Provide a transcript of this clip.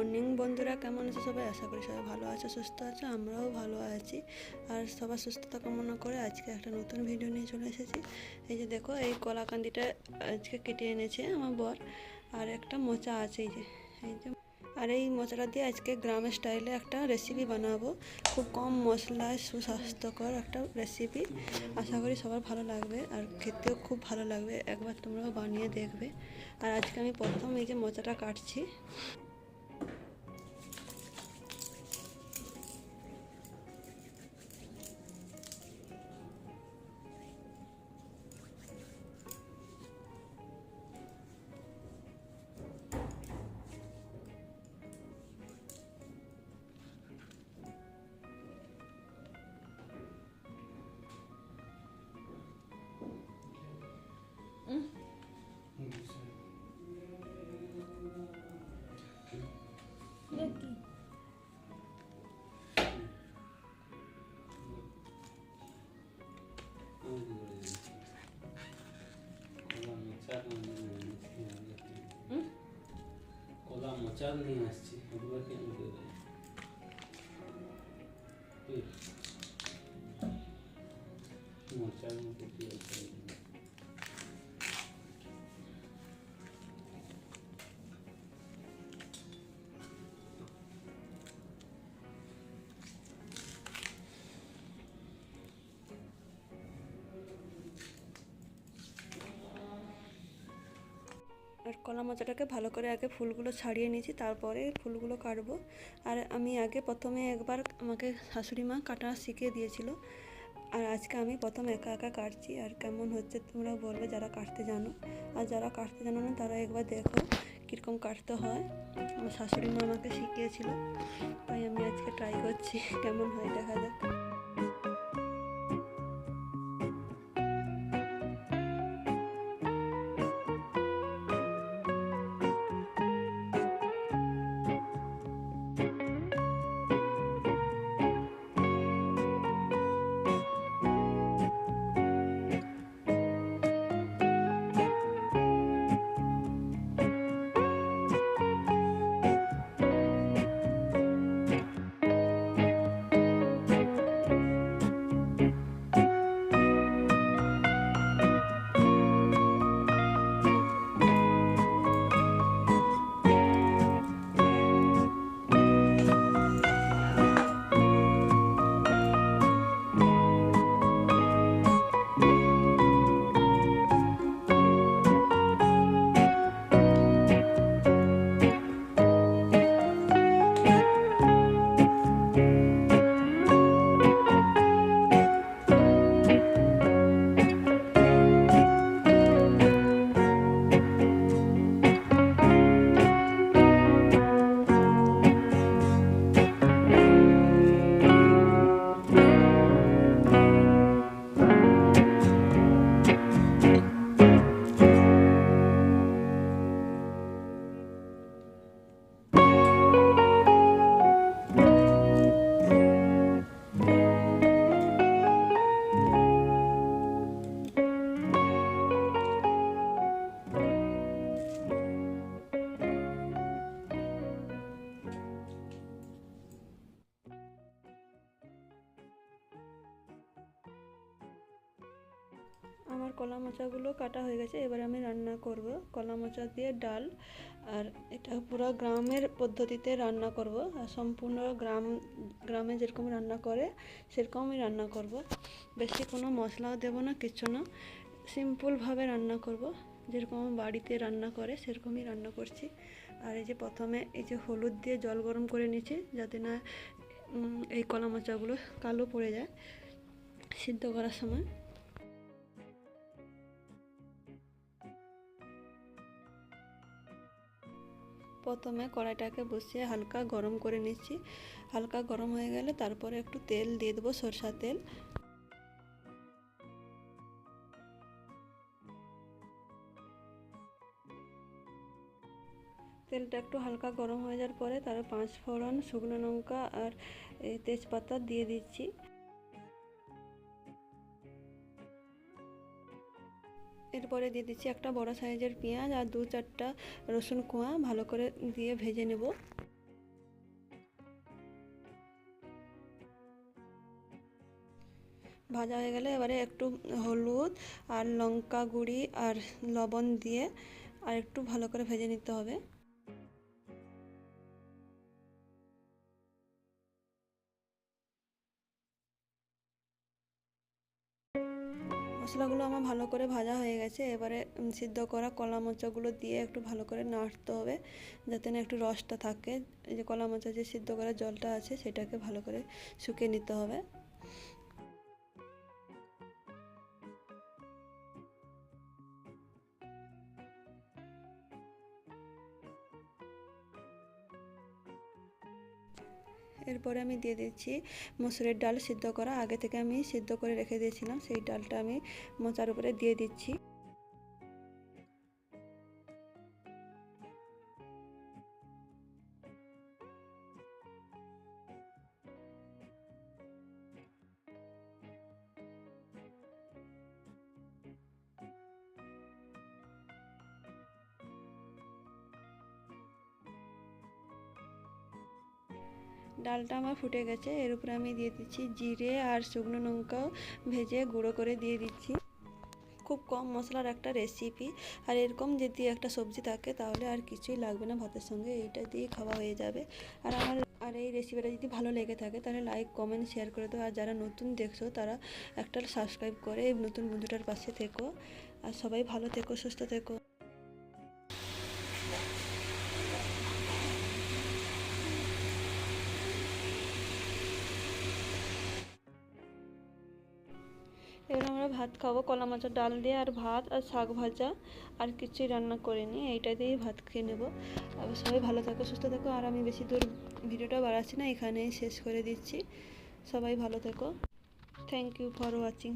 Morning বন্ধুরা, কেমন আছে সবাই? আশা করি সবাই ভালো আছো, সুস্থ আছো, আমরাও ভালো আছি। আর সবার সুস্থতা কামনা করে আজকে একটা নতুন ভিডিও নিয়ে চলে এসেছি। এই যে দেখো, এই কলাকান্দিটা আজকে কেটে এনেছে আমার বর, আর একটা মোচা আছে এই যে এই যে। আর এই মোচাটা দিয়ে আজকে গ্রামের স্টাইলে একটা রেসিপি বানাবো। খুব কম মশলায় সুস্বাস্থ্যকর একটা রেসিপি আশা করি সবার ভালো লাগবে, আর খেতেও খুব ভালো লাগবে। একবার তোমরাও বানিয়ে দেখবে। আর আজকে আমি প্রথম এই যে মোচাটা কাটছি। মোচার নিয়ে আসছি ওগুলোকে আমি দিয়ে দেবো মোচার মতো কি আছে? আর কলা মোচাটাকে ভালো করে আগে ফুলগুলো ছাড়িয়ে নিয়েছি, তারপরে ফুলগুলো কাটবো। আর আমি আগে প্রথমে একবার আমাকে শাশুড়ি মা কাটা শিখিয়ে দিয়েছিল। আর আজকে আমি প্রথম একা একা কাটছি। আর কেমন হচ্ছে তোমরা বলবে যারা কাটতে জানো। আর যারা কাটতে জানো না, তারা একবার দেখো কীরকম কাটতে হয়। আমার শাশুড়ি মা আমাকে শিখিয়েছিল, তাই আমি আজকে ট্রাই করছি। কেমন হয় দেখা যাক। কলা মোচাগুলো কাটা হয়ে গেছে, এবার আমি রান্না করব। কলা মোচা দিয়ে ডাল, আর এটা পুরো গ্রামের পদ্ধতিতে রান্না করব, আর সম্পূর্ণ গ্রাম, গ্রামে যেরকম রান্না করে, সেরকমই রান্না করব। বেশি কোনো মশলাও দেব না কিছু না। সিম্পলভাবে রান্না করব, যেরকম বাড়িতে রান্না করে, সেরকমই রান্না করছি। আর এই যে প্রথমে এই যে হলুদ দিয়ে জল গরম করে নিচ্ছি, যাতে না এই কলা মোচাগুলো কালো পড়ে যায় সিদ্ধ করার সময়। প্রথমে কড়াইটাকে বসিয়ে হালকা গরম করে নিচ্ছি। হালকা গরম হয়ে গেলে তারপরে একটু তেল দিয়ে দেবো সরষা তেল। তেলটা একটু হালকা গরম হয়ে যাওয়ার পরে তার পাঁচ ফোড়ন শুকনো লঙ্কা আর তেজপাতা দিয়ে দিচ্ছি। এরপরে দিয়ে দিচ্ছি একটা বড় সাইজের পেঁয়াজ আর দু চারটা রসুন কোয়া, ভালো করে দিয়ে ভেজে নেব। ভাজা হয়ে গেলে এবারে একটু হলুদ আর লঙ্কা গুঁড়ি আর লবণ দিয়ে আর একটু ভালো করে ভেজে নিতে হবে। মশলাগুলো আমার ভালো করে ভাজা হয়ে গেছে। এবারে সিদ্ধ করা কলা মোচাগুলো দিয়ে একটু ভালো করে নাড়তে হবে, যাতে না একটু রসটা থাকে। যে কলা মোচা যে সিদ্ধ করা জলটা আছে, সেটাকে ভালো করে শুকিয়ে নিতে হবে। এরপরে আমি দিয়ে দিচ্ছি মসুরের ডাল সিদ্ধ করা। আগে থেকে আমি সিদ্ধ করে রেখে দিয়েছিলাম, সেই ডালটা আমি মোচার উপরে দিয়ে দিচ্ছি। ডালটা আমার ফুটে গেছে। এর উপরে আমি দিয়ে দিচ্ছি জিরে আর শুকনো লঙ্কাও ভেজে গুঁড়ো করে দিয়ে দিচ্ছি। খুব কম মশলার একটা রেসিপি আর এরকম যদি একটা সবজি থাকে তাহলে আর কিছুই লাগবে না ভাতের সঙ্গে, এইটা দিয়ে খাওয়া হয়ে যাবে। আর আমার, আর এই রেসিপিটা যদি ভালো লেগে থাকে তাহলে লাইক কমেন্ট শেয়ার করে দাও। আর যারা নতুন দেখছ তারা একটা সাবস্ক্রাইব করে, নতুন বন্ধুটার পাশে থেকো। আর সবাই ভালো থেকো, সুস্থ থেকো। ভাত খাব, কলা মাছের ডাল দিয়ে আর ভাত আর শাক ভাজা আর কিছুই রান্না করিনি, এইটা দিয়েই ভাত খেয়ে নেব। সবাই ভালো থাকো, সুস্থ থাকো, আর আমি বেশি দূর ভিডিওটা বাড়াচ্ছি না, এখানেই শেষ করে দিচ্ছি। সবাই ভালো থেকো। Thank you for watching